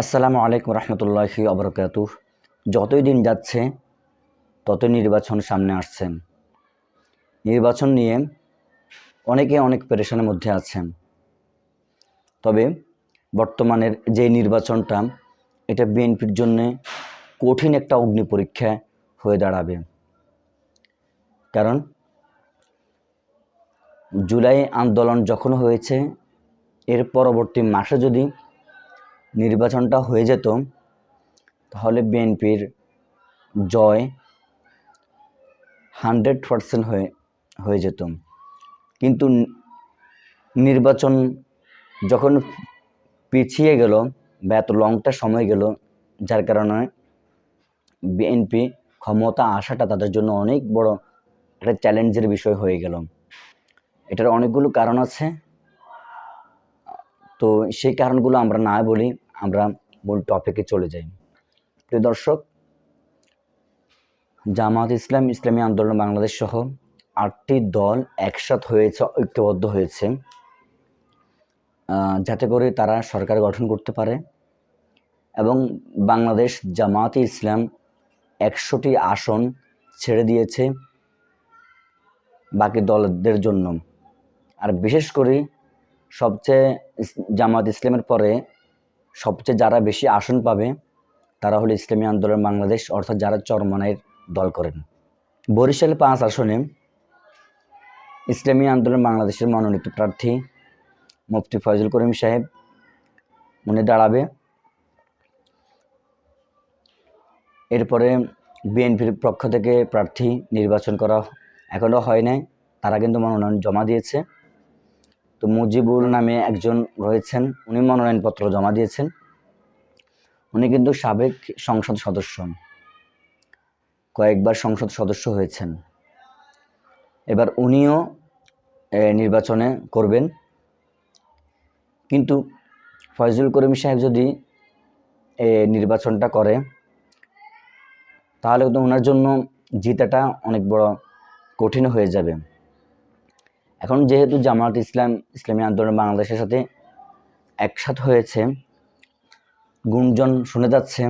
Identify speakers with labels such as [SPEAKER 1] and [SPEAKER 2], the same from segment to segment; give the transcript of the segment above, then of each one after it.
[SPEAKER 1] আসসালামু আলাইকুম রহমতুল্লাহি অবরকাত যতই দিন যাচ্ছে, ততই নির্বাচন সামনে আসছেন। নির্বাচন নিয়ে অনেকে অনেক পেরেশানের মধ্যে আছেন। তবে বর্তমানের যে নির্বাচনটা, এটা বিএনপির জন্যে কঠিন একটা অগ্নি পরীক্ষা হয়ে দাঁড়াবে। কারণ জুলাই আন্দোলন যখন হয়েছে, এর পরবর্তী মাসে যদি নির্বাচনটা হয়ে যেত, তাহলে বিএনপির জয় হান্ড্রেড পারসেন্ট হয়ে হয়ে যেত। কিন্তু নির্বাচন যখন পিছিয়ে গেল বা এত লংটা সময় গেল, যার কারণে বিএনপি ক্ষমতা আসাটা তাদের জন্য অনেক বড় একটা চ্যালেঞ্জের বিষয় হয়ে গেল। এটার অনেকগুলো কারণ আছে। তো সেই কারণগুলো আমরা না বলি, আমরা মূল টপিকে চলে যাই। প্রিয় দর্শক জামাত ইসলাম, ইসলামী আন্দোলন, বাংলাদেশ সহ আটটি দল একসাথ হয়েছে, ঐক্যবদ্ধ হয়েছে। যাতে করে তারা সরকার গঠন করতে পারে এবং বাংলাদেশ জামাতে ইসলাম একশোটি আসন ছেড়ে দিয়েছে বাকি দলদের জন্য। আর বিশেষ করে সবচেয়ে জামাত ইসলামের পরে সবচেয়ে যারা বেশি আসন পাবে, তারা হলো ইসলামী আন্দোলন বাংলাদেশ, অর্থাৎ যারা চরমানাইয়ের দল করেন। বরিশাল পাঁচ আসনে ইসলামী আন্দোলন বাংলাদেশের মনোনীত প্রার্থী মুফতি ফয়জুল করিম সাহেব, উনি দাঁড়াবে। এরপরে বিএনপির পক্ষ থেকে প্রার্থী নির্বাচন করা এখনও হয় নাই, তারা কিন্তু মনোনয়ন জমা দিয়েছে। তো মুজিবুল নামে একজন রয়েছেন উনি মনোনয়নপত্র জমা দিয়েছেন। উনি কিন্তু সাবেক সংসদ সদস্য। কয়েকবার সংসদ সদস্য হয়েছেন। এবার উনিও নির্বাচনে করবেন। কিন্তু ফয়জুল করিম সাহেব যদি এ, নির্বাচনটা করে তাহলে কিন্তু ওনার জন্য জিতাটা অনেক বড় কঠিন হয়ে যাবে। এখন যেহেতু জামাত ইসলাম, ইসলামী আন্দোলন বাংলাদেশের সাথে একসাথ হয়েছে, গুঞ্জন শুনে যাচ্ছে,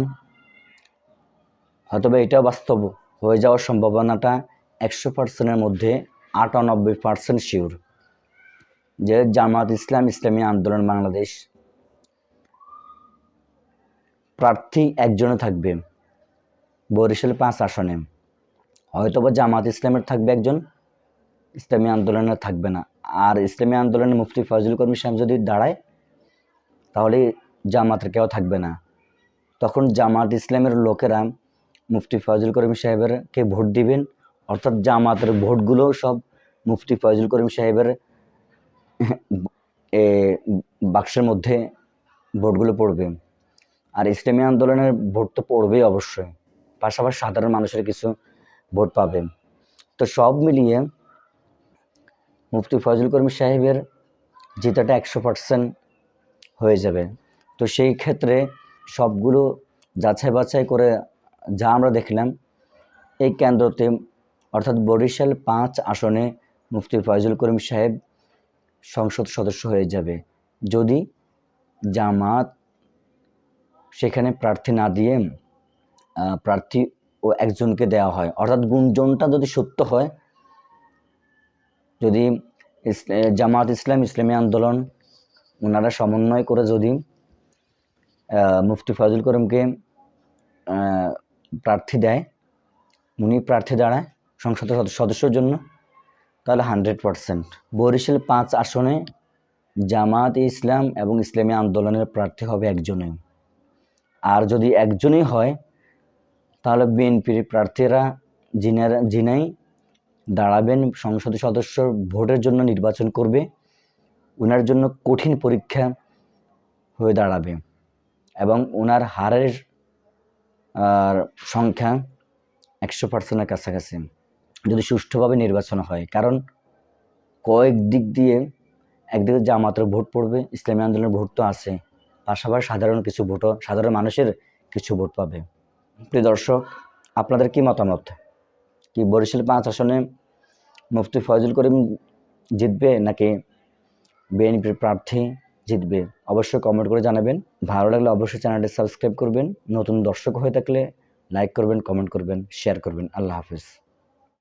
[SPEAKER 1] হয়তোবা এটাও বাস্তব হয়ে যাওয়ার সম্ভাবনাটা একশো পার্সেন্টের মধ্যে আটানব্বই পার্সেন্ট শিওর যে জামাত ইসলাম, ইসলামী আন্দোলন বাংলাদেশ প্রার্থী একজনে থাকবে। বরিশাল পাঁচ আসনে। হয়তোবা জামাত ইসলামের থাকবে একজন ইসলামী আন্দোলনে থাকবে না। আর ইসলামী আন্দোলনে মুফতি ফজল কর্মী সাহেব যদি দাঁড়ায়, তাহলে জামাতের কেউ থাকবে না। তখন জামাত ইসলামের লোকেরা মুফতি ফজল করিম সাহেবেরকে ভোট দিবেন? অর্থাৎ জামাতের ভোটগুলো সব মুফতি ফজল করিম সাহেবের বাক্সের মধ্যে ভোটগুলো পড়বে। আর ইসলামী আন্দোলনের ভোট তো পড়বেই অবশ্যই। পাশাপাশি সাধারণ মানুষের কিছু ভোট পাবে তো সব মিলিয়ে মুফতি ফজল করিম সাহেবের জেতাটা একশো পার্সেন্ট হয়ে যাবে। তো সেই ক্ষেত্রে সবগুলো যাচাই বাছাই করে যা আমরা দেখলাম, এই কেন্দ্রতে, অর্থাৎ বরিশাল পাঁচ আসনে মুফতি ফয়জুল করিম সাহেব সংসদ সদস্য হয়ে যাবে। যদি জামাত সেখানে প্রার্থী না দিয়ে প্রার্থী ও একজনকে দেওয়া হয়, অর্থাৎ গুঞ্জনটা যদি সত্য হয় যদি জামাত ইসলাম, ইসলামী আন্দোলন ওনারা সমন্বয় করে যদি মুফতি ফজল করিমকে প্রার্থী দেয়, উনি প্রার্থী দাঁড়ায় সংসদ সদস্যর জন্য, তাহলে হান্ড্রেড পারসেন্ট। বরিশাল পাঁচ আসনে জামাত ইসলাম এবং ইসলামী আন্দোলনের প্রার্থী হবে একজনে। আর যদি একজনই হয়, তাহলে বিএনপির প্রার্থীরা যিনারা যিনাই দাঁড়াবেন সংসদ সদস্য ভোটের জন্য নির্বাচন করবে। ওনার জন্য কঠিন পরীক্ষা হয়ে দাঁড়াবে এবং ওনার হারের সংখ্যা একশো পার্সেন্টের কাছাকাছি। যদি সুষ্ঠুভাবে নির্বাচন হয়, কারণ কয়েক দিক দিয়ে একদিকে জামাতের ভোট পড়বে, ইসলামী আন্দোলনের ভোট তো আছে, পাশাপাশি সাধারণ কিছু ভোটও, সাধারণ মানুষের কিছু ভোট পাবে। প্রিয় দর্শক, আপনাদের কি মতামত? কি বরিশাল পাঁচ আসনে মুফতি ফয়জুল করিম জিতবে নাকি বিএনপির প্রার্থী জিতবে? অবশ্যই কমেন্ট করে জানাবেন। ভালো লাগলে অবশ্যই চ্যানেলটি সাবস্ক্রাইব করবেন। নতুন দর্শক হয়ে থাকলে লাইক করবেন কমেন্ট করবেন শেয়ার করবেন। আল্লাহ হাফিজ।